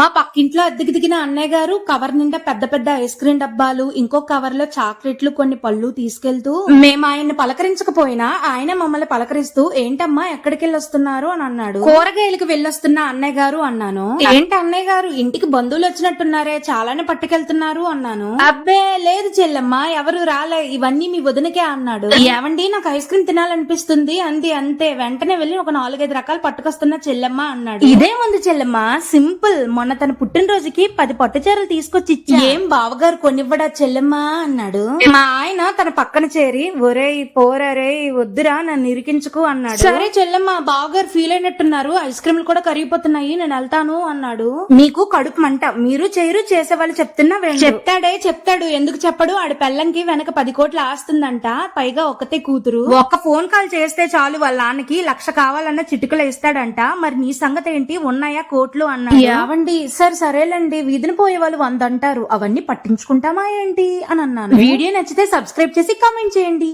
మా పక్కింట్లో అద్దెకి దిగిన అన్నయ్య గారు కవర్ నిండా పెద్ద పెద్ద ఐస్ క్రీమ్ డబ్బాలు ఇంకో కవర్లో చాక్లెట్లు కొన్ని పళ్ళు తీసుకెళ్తూ మేము ఆయన్ని పలకరించకపోయినా ఆయన మమ్మల్ని పలకరిస్తూ ఏంటమ్మా ఎక్కడికి వెళ్ళొస్తున్నారు అని అన్నాడు. కూరగాయలకు వెళ్ళొస్తున్న అన్నయ్య గారు అన్నాను. ఏంటి అన్నయ్య గారు ఇంటికి బంధువులు వచ్చినట్టున్నారే చాలానే పట్టుకెళ్తున్నారు అన్నాను. అబ్బే లేదు చెల్లమ్మ ఎవరు రాలే ఇవన్నీ మీ వదినకే అన్నాడు. ఏవండి నాకు ఐస్ క్రీమ్ తినాలనిపిస్తుంది అంది. అంతే వెంటనే వెళ్ళి ఒక నాలుగైదు రకాలు పట్టుకొస్తున్న చెల్లెమ్మ అన్నాడు. ఇదే ముందు చెల్లెమ్మ సింపుల్ మొన్న తన పుట్టినరోజుకి పది పట్టు చీరలు తీసుకొచ్చి ఇచ్చా. ఏం బావగారు కొనివ్వడా చెల్లెమ్మ అన్నాడు. మా ఆయన తన పక్కన చేరి ఒరేయ్ పోరరే వద్దురా నన్ను ఇరికించుకు అన్నాడు. సరే చెల్లెమ్మ బావగారు ఫీల్ అయినట్టున్నారు. ఐస్ క్రీమ్లు కూడా కరిగిపోతున్నాయి నేను వెళ్తాను అన్నాడు. మీకు కడుపు మంట మీరు చేయరు చేసే వాళ్ళు చెప్తున్నా. చెప్తాడే చెప్తాడు. ఎందుకు చెప్పడు? ఆడి పెళ్ళంకి వెనక పది కోట్లు ఆస్తుందంట. పైగా ఒకతే కూతురు. ఒక్క ఫోన్ కాల్ చేస్తే చాలు వాళ్ళ నాన్నకి లక్ష కావాలన్న చిటికలు ఇస్తాడంట. మరి నీ సంగతి ఏంటి? ఉన్నాయా కోట్లు? అన్నాడు. యావండి సరే సరేలండి. వీధిని పోయే వాళ్ళు వంద అంటారు అవన్నీ పట్టించుకుంటామా ఏంటి? అని అన్నాను. వీడియో నచ్చితే సబ్స్క్రైబ్ చేసి కామెంట్ చేయండి.